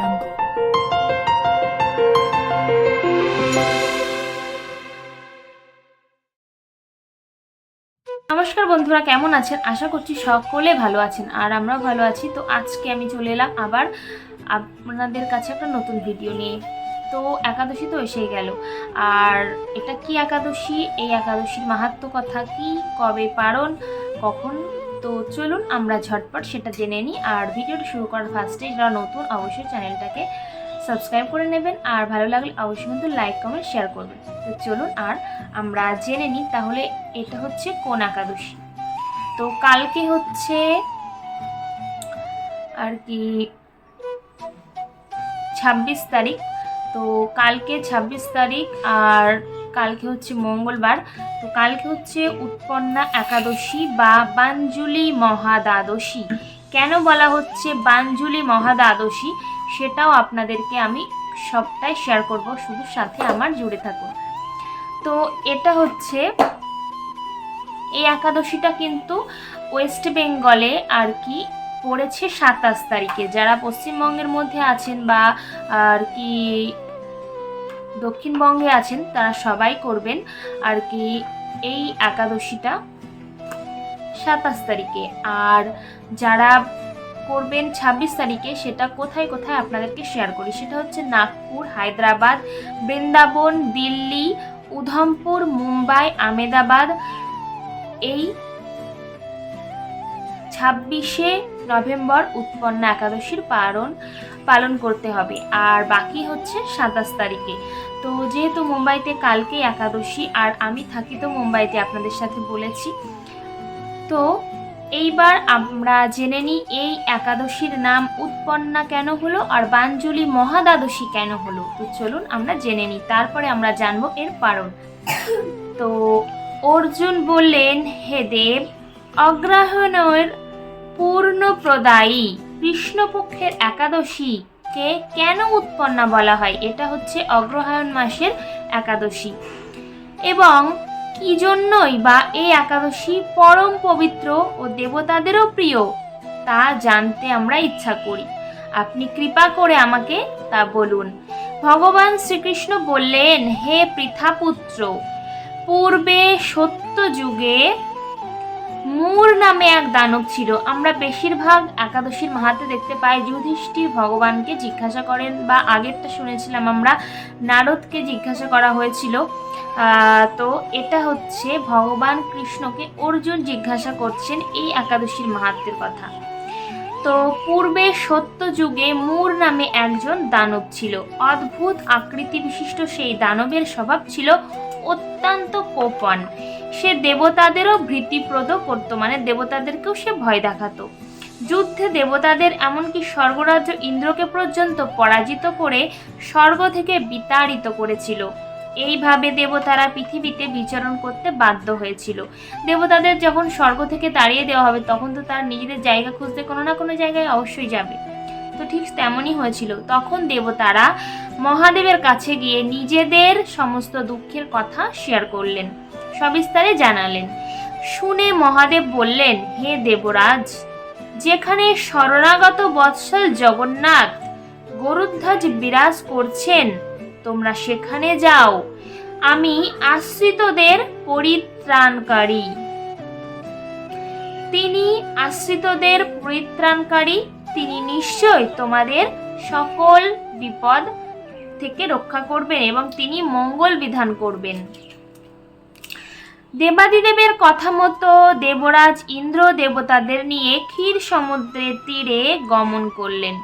jungle. নমস্কার বন্ধুরা, কেমন আছেন? আশা করছি সকলে ভালো আছেন আর আমরাও ভালো আছি। তো আজকে আমি চলে এলাম আবার আপনাদের কাছে একটা নতুন ভিডিও নিয়ে। তো একাদশী তো এসেই গেল। আর এটা কি একাদশী? এই একাদশীর মাহাত্ম কথা কি? কবে পারণ? কখন তো চলুন আমরা ঝটপট সেটা জেনে নিই। আর ভিডিওটা শুরু করার ফার্স্টে যারা নতুন, অবশ্যই চ্যানেলটাকে সাবস্ক্রাইব করে নেবেন। আর ভালো লাগলে অবশ্যই কিন্তু লাইক, কমেন্ট, শেয়ার করবেন। তো চলুন আর আমরা জেনে নিই, তাহলে এটা হচ্ছে কোন একাদশী? তো কালকে হচ্ছে আর কি ছাব্বিশ তারিখ। তো কালকে ছাব্বিশ তারিখ আর কালকে হচ্ছে মঙ্গলবার। তো কালকে হচ্ছে উৎপন্না একাদশী বা বাঞ্জুলি মহাদ্বাদশী। কেন বলা হচ্ছে বাঞ্জুলি মহাদ্বাদশী? সেটাও আপনাদেরকে আমি সবটাই শেয়ার করব, শুধু সাথে আমার জুড়ে থাকুন। তো এটা হচ্ছে, এই একাদশীটা কিন্তু ওয়েস্ট বেঙ্গলে আর কি পড়েছে সাতাশ তারিখে। যারা পশ্চিমবঙ্গের মধ্যে আছেন বা আর কি দক্ষিণবঙ্গে আছেন, তারা সবাই করবেন। আর কি এই একাদশীটা সাতাশ তারিখে। আর যারা করবেন ছাব্বিশ তারিখে, সেটা কোথায় কোথায় আপনাদেরকে শেয়ার করি? সেটা হচ্ছে নাগপুর, হায়দ্রাবাদ, বৃন্দাবন, দিল্লি, উধমপুর, মুম্বাই আমেদাবাদ এই ছাব্বিশে নভেম্বর উৎপন্ন একাদশীর পালন। পালন করতে হবে। আর বাকি হচ্ছে সাতাশ তারিখে। তো যেহেতু মুম্বাইতে কালকে একাদশী, আর আমি থাকি তো মুম্বাইতে আপনাদের সাথে বলেছি। তো এইবার আমরা জেনে নিই, এই একাদশীর নাম উৎপন্না কেন হলো আর বাঞ্জলি মহাদ্বাদশী কেন হলো? তো চলুন আমরা জেনে নিই, তারপরে আমরা জানব এর কারণ। তো অর্জুন বললেন, হে দেব, অগ্রহায়ণের পূর্ণ প্রদায়ী কৃষ্ণপক্ষের একাদশী কে কেন উৎপন্না বলা হয়? এটা হচ্ছে অগ্রহায়ণ মাসের একাদশী। এবং কি জন্যই বা এই একাদশী পরম পবিত্র ও দেবতাদেরও প্রিয়? তা জানতে আমরা ইচ্ছা করি। আপনি কৃপা করে আমাকে তা বলুন। ভগবান শ্রীকৃষ্ণ বললেন, হে পৃথাপুত্র, পূর্বে সত্য যুগে মূর নামে এক দানব ছিল। আমরা বেশিরভাগ একাদশীর মাহাতে দেখতে পাই, যুধিষ্ঠির ভগবানকে জিজ্ঞাসা করেন বা আগেরটা শুনেছিলাম আমরা, নারদকে জিজ্ঞাসা করা হয়েছিল। তো এটা হচ্ছে ভগবান কৃষ্ণকে অর্জুন জিজ্ঞাসা করছেন এই একাদশীর মাহাত্মের কথা। তো পূর্বে সত্য যুগে মূর নামে একজন দানব ছিল। অদ্ভুত আকৃতি বিশিষ্ট সেই দানবের স্বভাব ছিল অত্যন্ত কোপন। সে দেবতাদেরও ভীতিপ্রদ করতো মানে দেবতাদেরকেও সে ভয় দেখাতো। যুদ্ধে দেবতাদের এমনকি স্বর্গরাজ্য ইন্দ্রকে পর্যন্ত পরাজিত করে স্বর্গ থেকে বিতাড়িত করেছিল। এইভাবে দেবতারা পৃথিবীতে বিচরণ করতে বাধ্য হয়েছিল। দেবতাদের যখন স্বর্গ থেকে তাড়িয়ে দেওয়া হবে, তখন তো তার নিজেদের জায়গা খুঁজতে কোনো না কোনো জায়গায় অবশ্যই যাবে। তো ঠিক তেমনই হয়েছিল। তখন দেবতারা মহাদেবের কাছে গিয়ে নিজেদের সমস্ত দুঃখের কথা শেয়ার করলেন। সবিস্তারে জানালেন। শুনে মহাদেব বললেন, হে দেবরাজ, যেখানে শরণাগত বৎসল জগন্নাথ গরুধ্বজ বিরাজ করছেন, তোমরা সেখানে যাও। আমি আশ্রিতদের পরিত্রাণকারী। তিনি আশ্রিতদের পরিত্রাণকারী, তিনি নিশ্চয় তোমাদের সকল বিপদ থেকে রক্ষা করবেন এবং তিনি মঙ্গল বিধান করবেন। দেবাদিদেবের কথা মতো দেবরাজ ইন্দ্র দেবতাদের নিয়ে ক্ষীর সমুদ্রের তীরে গমন করলেন।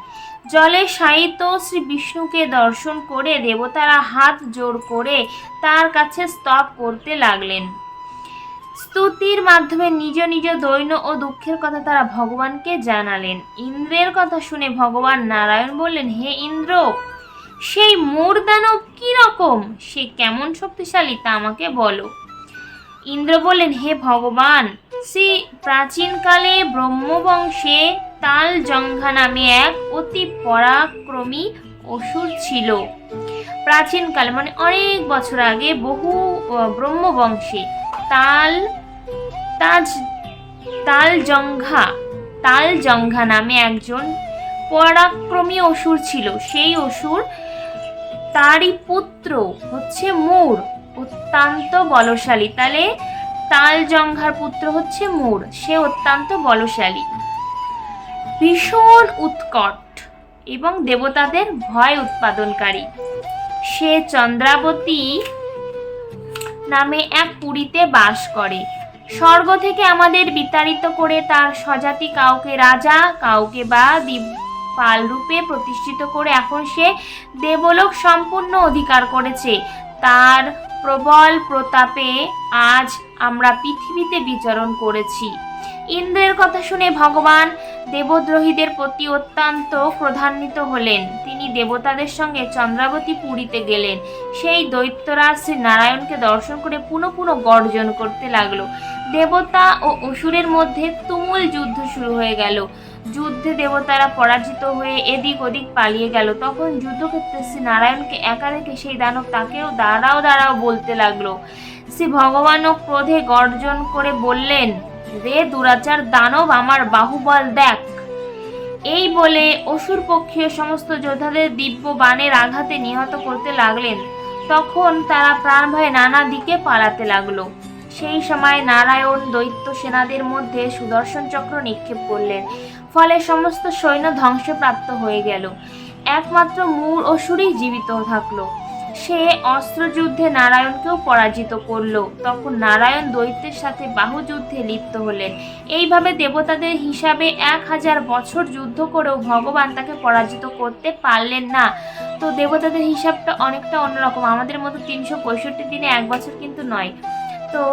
জলে শায়িত শ্রী বিষ্ণুকে দর্শন করে দেবতারা হাত জোর করে তার কাছে স্তব করতে লাগলেন। স্তুতির মাধ্যমে নিজ নিজ দৈন্য ও দুঃখের কথা তারা ভগবানকে জানালেন। ইন্দ্রের কথা শুনে ভগবান নারায়ণ বললেন, হে ইন্দ্র, সেই মূর দানব কি রকম? সে কেমন শক্তিশালী তা আমাকে বলো। ইন্দ্র বললেন, হে ভগবান, শ্রী প্রাচীনকালে ব্রহ্মবংশে তাল জঙ্ঘা নামে এক অতি পরাক্রমী অসুর ছিল। প্রাচীনকাল মানে অনেক বছর আগে বহু ব্রহ্মবংশে তাল, তাজ তাল জঙ্ঘা তাল জঙ্ঘা নামে একজন পরাক্রমী অসুর ছিল। সেই অসুর তারই পুত্র হচ্ছে মুর। অত্যন্ত বলশালী। তাহলে তাল জঙ্ঘার পুত্র হচ্ছে মুর। সে অত্যন্ত বলশালী। ভীষণ উৎকট এবং দেবতাদের ভয় উৎপাদনকারী। সে চন্দ্রাবতী নামে এক পুরীতে বাস করে। স্বর্গ থেকে আমাদের বিতাড়িত করে তার স্বজাতি কাউকে রাজা, কাউকে বা পাল রূপে প্রতিষ্ঠিত করে এখন সে দেবলোক সম্পূর্ণ অধিকার করেছে। তার প্রবল প্রতাপে আজ আমরা পৃথিবীতে বিচরণ করেছি। ইন্দ্রের কথা শুনে ভগবান দেবদ্রোহীদের প্রতি অত্যন্ত ক্রধান্বিত হলেন। তিনি দেবতাদের সঙ্গে চন্দ্রাবতী পুরীতে গেলেন। সেই দৈত্যরাজ শ্রী নারায়ণকে দর্শন করে পুনঃ পুনঃ গর্জন করতে লাগল। দেবতা ও অসুরের মধ্যে তুমুল যুদ্ধ শুরু হয়ে গেল। যুদ্ধে দেবতারা পরাজিত হয়ে এদিক ওদিক পালিয়ে গেল। তখন যুদ্ধক্ষেত্রে শ্রী নারায়ণকে একা রেখে সেই দানব তাকেও দাঁড়াও দাঁড়াও বলতে লাগল। শ্রী ভগবানও ক্রোধে গর্জন করে বললেন, রে দুরাচার দানব, আমার বাহুবল দেখ। এই বলে অসুর পক্ষীয় সমস্ত যোদ্ধাদের দিব্য বাণের আঘাতে নিহত করতে লাগলেন। তখন তারা প্রাণ ভয়ে নানা দিকে পালাতে লাগল। সেই সময় নারায়ণ দৈত্য সেনাদের মধ্যে সুদর্শন চক্র নিক্ষেপ করলেন। ফলে সমস্ত সৈন্য ধ্বংসপ্রাপ্ত হয়ে গেল। একমাত্র মূল অসুরই জীবিত থাকল। সে অস্ত্রযুদ্ধে নারায়ণকেও পরাজিত করল। তখন নারায়ণ দৈত্যের সাথে বাহুযুদ্ধে লিপ্ত হলেন। এইভাবে দেবতাদের হিসাবে এক হাজার বছর যুদ্ধ করেও ভগবান তাকে পরাজিত করতে পারলেন না। তো দেবতাদের হিসাবটা অনেকটা অন্যরকম। আমাদের মতো তিনশো পঁয়ষট্টি দিনে এক বছর কিন্তু নয়। তো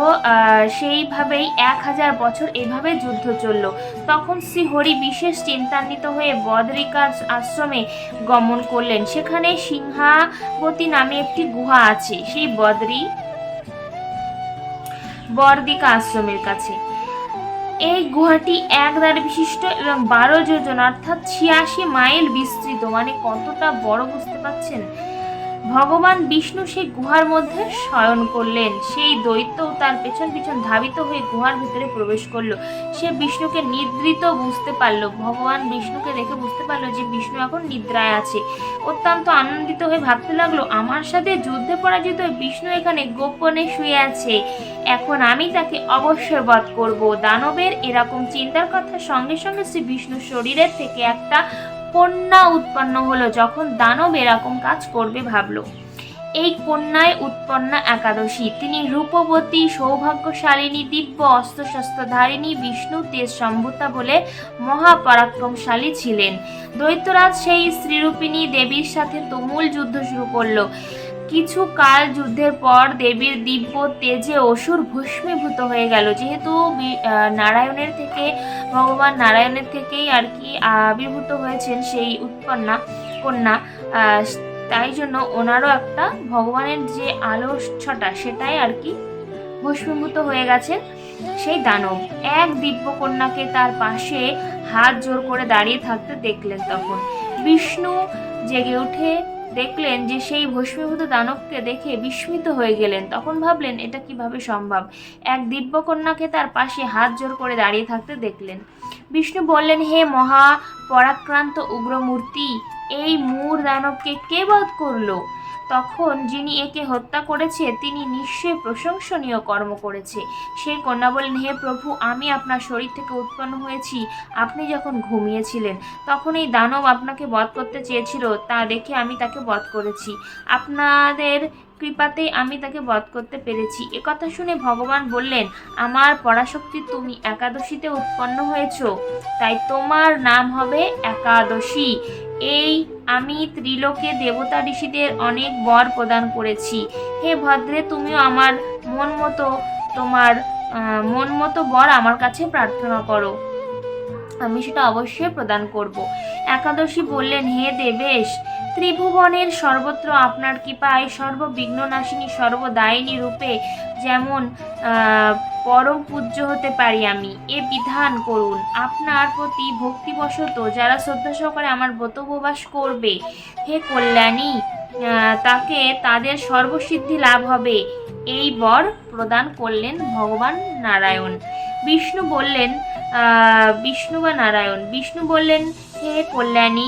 সেইভাবেই এক হাজার বছর এভাবে যুদ্ধ চলল। তখন শ্রীহরি বিশেষ চিন্তান্বিত হয়ে বদরিকার আশ্রমে গমন করলেন। সেখানে সিংহাবতী নামে একটি গুহা আছে, সেই বদরি বরদিকা আশ্রমের কাছে। এই গুহাটি এক দ্বার বিশিষ্ট এবং বারো যোজন অর্থাৎ ছিয়াশি মাইল বিস্তৃত। মানে কতটা বড় বুঝতে পাচ্ছেন? ভগবান বিষ্ণু সেই গুহার মধ্যে শয়ন করলেন। সেই দৈত্য তার পেছন পিছন ধাবিত হয়ে গুহার ভিতরে প্রবেশ করল। সে বিষ্ণুকে নিদ্রিত বুঝতে পারল। ভগবান বিষ্ণুকে দেখে বুঝতে পারল যে বিষ্ণু এখন নিদ্রায় আছে। অত্যন্ত আনন্দিত হয়ে ভাবতে লাগল, আমার সাথে যুদ্ধে পরাজিত বিষ্ণু এখানে গোপনে শুয়ে আছে। এখন আমি তাকে অবশ্যই বধ করব। দানবের এরকম চিন্তার কথা সঙ্গে সঙ্গে শ্রী বিষ্ণুর শরীরের থেকে একটা কন্যা উৎপন্ন হলো যখন দানব এরকম কাজ করবে ভাবলো। এই কন্যায় উৎপন্ন একাদশী। তিনি রূপবতী, সৌভাগ্যশালিনী, দিব্য অস্ত্রশস্ত্রধারিণী, বিষ্ণু, তেজ সম্ভূতা বলে মহাপরাক্রমশালী ছিলেন। দৈত্যরাজ সেই স্ত্রীরূপিণী দেবীর সাথে তুমুল যুদ্ধ শুরু করল। কিছু কাল যুদ্ধের পর দেবীর দিব্য তেজে অসুর ভস্মীভূত হয়ে গেল। যেহেতু নারায়ণের থেকে, ভগবান নারায়ণের থেকেই আর কি আবির্ভূত হয়েছেন সেই উৎপন্না, কন্যা তাই জন্য ওনারও একটা ভগবানের যে আলোচ্ছটা, সেটাই আর কি ভস্মীভূত হয়ে গেছেন সেই দানব। এক দিব্য কন্যাকে তার পাশে হাত জোর করে দাঁড়িয়ে থাকতে দেখলেন তখন। বিষ্ণু জেগে উঠে দেখলেন যে সেই ভস্মীভূত দানবকে দেখে বিস্মিত হয়ে গেলেন। তখন ভাবলেন, এটা কীভাবে সম্ভব? এক দিব্যকন্যাকে তার পাশে হাত জোর করে দাঁড়িয়ে থাকতে দেখলেন। বিষ্ণু বললেন, হে মহা পরাক্রান্ত উগ্রমূর্তি, এই মূর দানবকে কে বধ করল? তখন যিনি একে হত্যা করেছে, তিনি নিশ্চয়ই প্রশংসনীয় কর্ম করেছে। সেই কন্যা বলেন হে প্রভু, আমি আপনার শরীর থেকে উৎপন্ন হয়েছি। আপনি যখন ঘুমিয়েছিলেন, তখন এই দানব আপনাকে বধ করতে চেয়েছিল। তা দেখে আমি তাকে বধ করেছি। আপনাদের কৃপাতেই আমি তাকে বধ করতে পেরেছি। একথা শুনে ভগবান বললেন, আমার পরাশক্তি, তুমি একাদশীতে উৎপন্ন হয়েছ। তাই তোমার নাম হবে একাদশী। এই আমি ত্রিলোকে দেবতা ঋষিদের অনেক বর প্রদান করেছি। হে ভদ্রে, তুমিও আমার মন মতো, তোমার মন মতো বর আমার কাছে প্রার্থনা করো। আমি সেটা অবশ্যই প্রদান করব। একাদশী বললেন, হে দেবেশ ত্রিভুবনের সর্বত্র আপনার কৃপায়, সর্ববিঘ্ন নাশিনী, সর্বদায়িনী রূপে যেমন পরম পূজ্য হতে পারি আমি, এ বিধান করুন। আপনার প্রতি ভক্তিবশত যারা শ্রদ্ধা সহকারে আমার ব্রত উপবাস করবে, হে কল্যাণী তাকে তাদের সর্বসিদ্ধি লাভ হবে। এই বর প্রদান করলেন ভগবান নারায়ণ। বিষ্ণু বললেন বিষ্ণু বা নারায়ণ? বিষ্ণু বললেন, হে কল্যাণী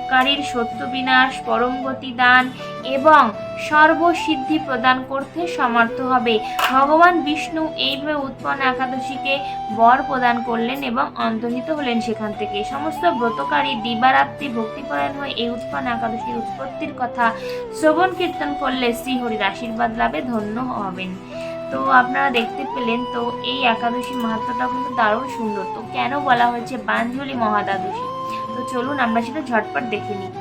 শত্রুকারীর শত্রু বিনাশ পরম গতি দান এবং সর্বসিদ্ধি প্রদান করতে সমর্থ হবে। ভগবান বিষ্ণু এইভাবে উৎপন্ন একাদশীকে বর প্রদান করলেন এবং অন্তর্হিত হলেন সেখান থেকে। সমস্ত ব্রতকারী দিবারাত্রি ভক্তিপরায়ণ হয়ে এই উৎপন্ন একাদশীর উৎপত্তির কথা শ্রবণ কীর্তন করলে শ্রীহরির আশীর্বাদ লাভে ধন্য হবেন। তো আপনারা দেখতে পেলেন, তো এই একাদশী মাহাত্মটা কিন্তু দারুণ সুন্দর। তো কেন বলা হয়েছে বাঞ্জলি মহাদ্বাদশী? তো চলুন আমরা সেটা ঝটপট দেখে নিই।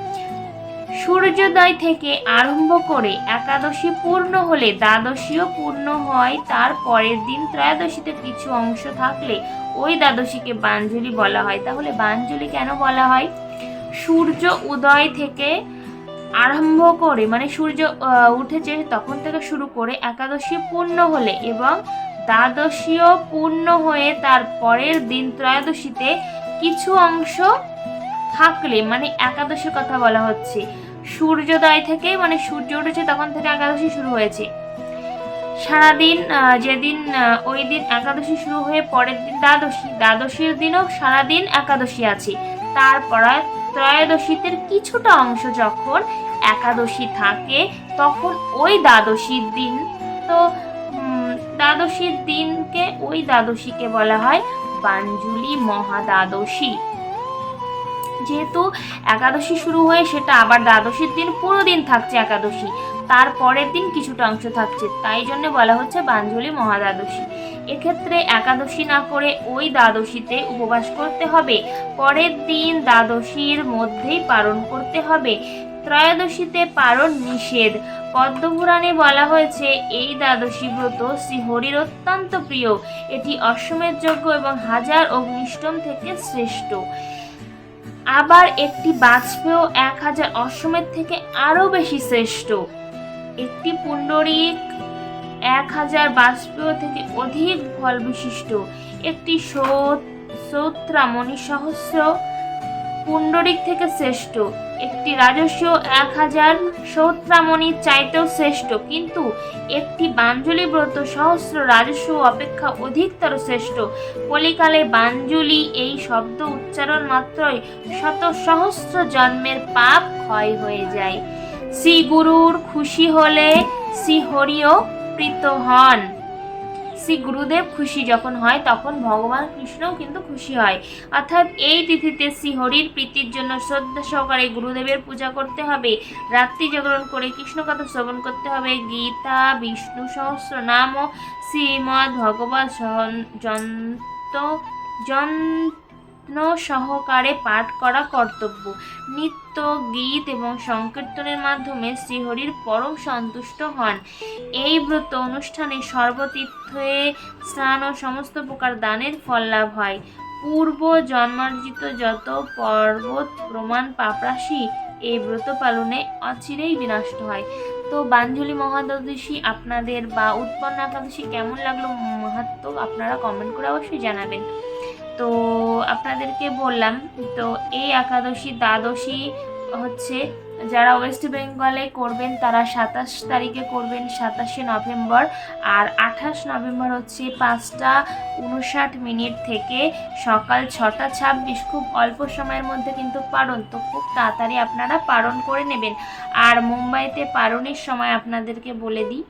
সূর্যোদয় থেকে আরম্ভ করে একাদশী পূর্ণ হলে দ্বাদশীও পূর্ণ হয়, তার পরের দিন ত্রয়োদশীতে কিছু অংশ থাকলে ওই দ্বাদশীকে বাঞ্জলি বলা হয়। তাহলে বাঞ্জলি কেন বলা হয়? সূর্য উদয় থেকে আরম্ভ করে মানে সূর্য উঠেছে তখন থেকে শুরু করে একাদশী পূর্ণ হলে এবং দ্বাদশীও পূর্ণ হয়ে তার পরের দিন ত্রয়োদশীতে কিছু অংশ থাকলে মানে একাদশীর কথা বলা হচ্ছে। সূর্যোদয় থেকে মানে সূর্য উঠেছে তখন থেকে একাদশী শুরু হয়েছে। সারাদিন যেদিন ওই দিন একাদশী শুরু হয়ে পরের দিন দ্বাদশী। দ্বাদশীর দিনও সারাদিন একাদশী আছে। তারপর ত্রয়োদশীতে কিছুটা অংশ যখন একাদশী থাকে, তখন ওই দ্বাদশীর দিন, তো দ্বাদশীর দিনকে ওই দ্বাদশীকে বলা হয় বাঞ্জুলি মহাদ্বাদশী। যেহেতু একাদশী শুরু হয়ে সেটা আবার দ্বাদশীর দিন, পুরো দিন থাকছে একাদশী। তার পরের দিন কিছুটা অংশ থাকছে, তাই জন্য বলা হচ্ছে বাঞ্জলি মহাদ্বাদশী। এক্ষেত্রে একাদশী না করে ওই দ্বাদশীতে উপবাস করতে হবে। পরের দিন দ্বাদশীর মধ্যেই পালন করতে হবে। ত্রয়োদশীতে পালন নিষেধ। পদ্মপুরাণে বলা হয়েছে, এই দ্বাদশী ব্রত শ্রীহরির অত্যন্ত প্রিয়। এটি অশ্বমেধ যজ্ঞ এবং হাজার অগ্নিষ্টম থেকে শ্রেষ্ঠ। আবার একটি বাজপেয় এক হাজার অশ্বমেধ থেকে আরও বেশি শ্রেষ্ঠ। একটি পুণ্ডরিক এক হাজার বাজপেয় থেকে অধিক ফল বিশিষ্ট। একটি সৌত্রামণি সহস্র পুণ্ডরিক থেকে শ্রেষ্ঠ। একটি রাজস্ব এক হাজার সৌত্রামণির চাইতেও শ্রেষ্ঠ, কিন্তু একটি বাঞ্জলি ব্রত সহস্র রাজস্ব অপেক্ষা অধিকতর শ্রেষ্ঠ। কলিকালে বাঞ্জলি এই শব্দ উচ্চারণ মাত্রই শত সহস্র জন্মের পাপ ক্ষয় হয়ে যায়। শ্রী গুরুর খুশি হলে শ্রী হরিও প্রীত হন। শ্রী গুরুদেব খুশি যখন হয়, তখন ভগবান কৃষ্ণও কিন্তু খুশি হয়। অর্থাৎ এই তিথিতে শ্রী হরির প্রীতির জন্য শ্রদ্ধা সহকারে গুরুদেবের পূজা করতে হবে। রাত্রি জাগরণ করে কৃষ্ণ কথা শ্রবণ করতে হবে। গীতা, বিষ্ণু সহস্র নাম ও শ্রীমদ্ ভগবত যন্ত যত্ন সহকারে পাঠ করা কর্তব্য। নৃত্য, গীত এবং সংকীর্তনের মাধ্যমে শ্রীহরির পরম সন্তুষ্ট হন। এই ব্রত অনুষ্ঠানে সর্বতীর্থে স্নান ও সমস্ত প্রকার দানের ফল লাভ হয়। পূর্ব জন্মার্জিত যত পর্বত, প্রমাণ, পাপরাশি এই ব্রত পালনে অচিরেই বিনষ্ট হয়। তো বাঞ্জলি মহাদ্বাদশী আপনাদের বা উৎপন্ন একাদশী কেমন লাগল? মাহাত্ম আপনারা কমেন্ট করে অবশ্যই জানাবেন। তো আপনাদেরকে বললাম, তো এই একাদশী দ্বাদশী হচ্ছে যারা ওয়েস্ট বেঙ্গলে করবেন তারা সাতাশ তারিখে করবেন, সাতাশে নভেম্বর আর আঠাশ নভেম্বর হচ্ছে পাঁচটা উনষাট মিনিট থেকে সকাল ছটা ছাব্বিশ, খুব অল্প সময়ের মধ্যে কিন্তু পালন তো খুব তাড়াতাড়ি আপনারা পালন করে নেবেন। আর মুম্বাইতে পারণের সময় আপনাদেরকে বলে দিই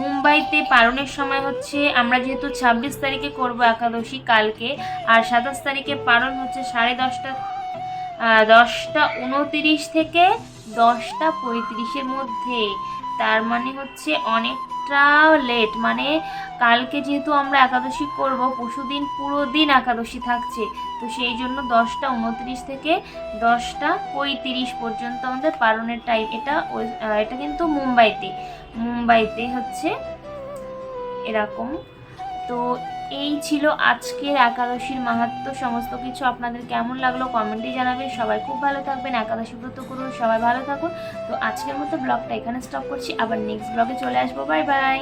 মুম্বাইতে পালনের সময় হচ্ছে, আমরা যেহেতু ছাব্বিশ তারিখে করব একাদশী কালকে, আর সাতাশ তারিখে পালন হচ্ছে সাড়ে দশটা দশটা উনতিরিশ থেকে দশটা পঁয়ত্রিশের মধ্যে। তার মানে হচ্ছে অনেকটা লেট মানে কালকে যেহেতু আমরা একাদশী করব পরশুদিন পুরো দিন একাদশী থাকছে, তো সেই জন্য দশটা উনত্রিশ থেকে দশটা পঁয়ত্রিশ পর্যন্ত আমাদের পালনের টাইম এটা এটা কিন্তু মুম্বাইতে মুম্বাইতে হচ্ছে এরকম, তো এই ছিল আজকের একাদশীর মাহাত্ম সমস্ত কিছু আপনাদের কেমন লাগল কমেন্টে জানাবেন। সবাই খুব ভালো থাকবেন, একাদশী ব্রত করুন, সবাই ভালো থাকুন। তো আজকের মতো ব্লগটা এখানে স্টপ করছি। আবার নেক্সট ব্লগে চলে আসব। Bye bye